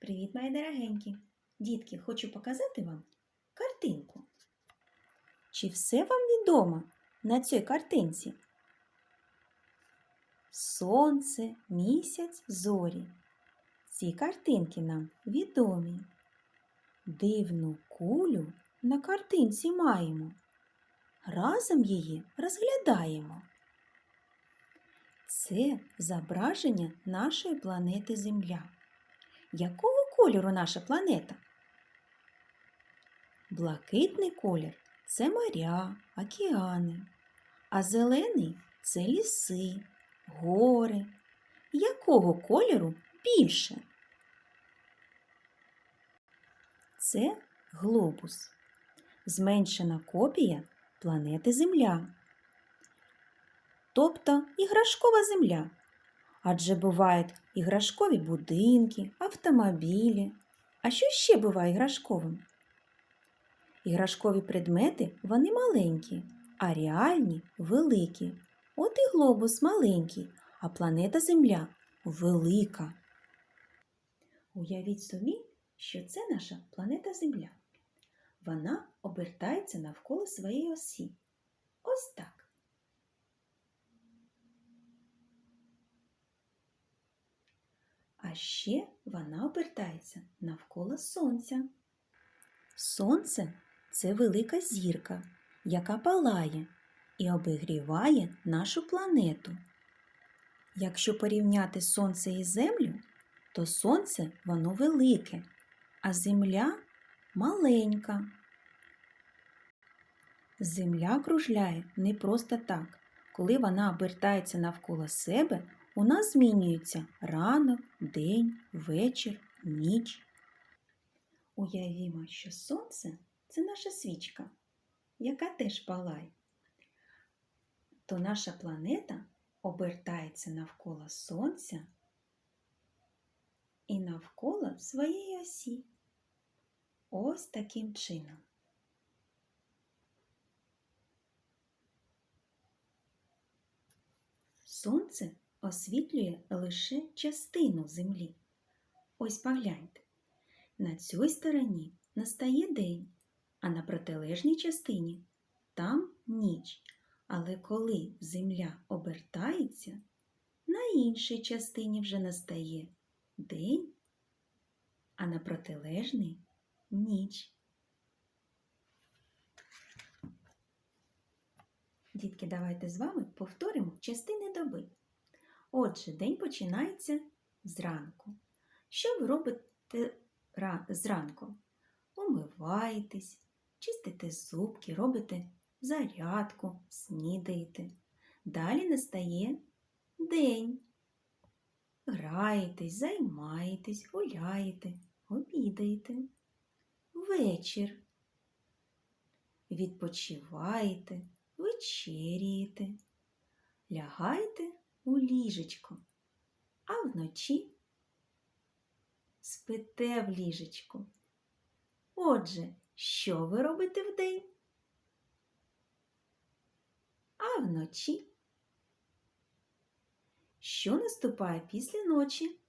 Привіт, мої дорогенькі! Дітки, хочу показати вам картинку. Чи все вам відомо на цій картинці? Сонце, місяць, зорі. Ці картинки нам відомі. Дивну кулю на картинці маємо. Разом її розглядаємо. Це зображення нашої планети Земля. Якого кольору наша планета? Блакитний колір це моря, океани, а зелений це ліси, гори. Якого кольору більше? Це глобус, зменшена копія планети Земля. Тобто іграшкова земля. Адже бувають іграшкові будинки, автомобілі. А що ще буває іграшковим? Іграшкові предмети вони маленькі, а реальні великі. От і глобус маленький, а планета Земля велика. Уявіть собі, що це наша планета Земля. Вона обертається навколо своєї осі. Ось так. А ще вона обертається навколо Сонця. Сонце це велика зірка, яка палає і обігріває нашу планету. Якщо порівняти Сонце і Землю, то Сонце воно велике, а Земля маленька. Земля кружляє не просто так. Коли вона обертається навколо себе, у нас змінюється ранок, день, вечір, ніч. Уявімо, що сонце це наша свічка, яка теж палає. То наша планета обертається навколо сонця і навколо своєї осі. Ось таким чином. Сонце освітлює лише частину землі. Ось погляньте. На цій стороні настає день, а на протилежній частині там ніч. Але коли земля обертається, на іншій частині вже настає день, а на протилежній ніч. Дітки, давайте з вами повторимо частини доби. Отже, день починається зранку. Що ви робите зранку? Умиваєтесь, чистите зубки, робите зарядку, снідаєте. Далі настає день. Граєтесь, займаєтесь, гуляєте, обідаєте. Вечір. Відпочиваєте, вечеряєте, лягаєте у ліжечко, а вночі спите в ліжечку. Отже, що ви робите вдень? А вночі? Що наступає після ночі?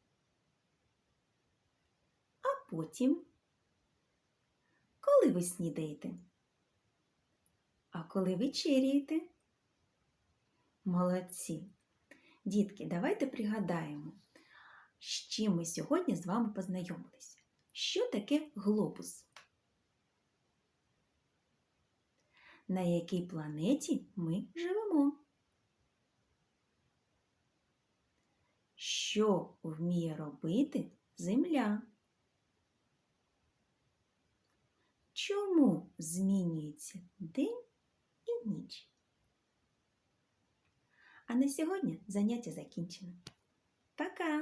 А потім? Коли ви снідаєте? А коли вечеряєте? Молодці! Дітки, давайте пригадаємо, з чим ми сьогодні з вами познайомилися. Що таке глобус? На якій планеті ми живемо? Що вміє робити Земля? Чому змінюється день А на сьогодні заняття закінчено. Пока!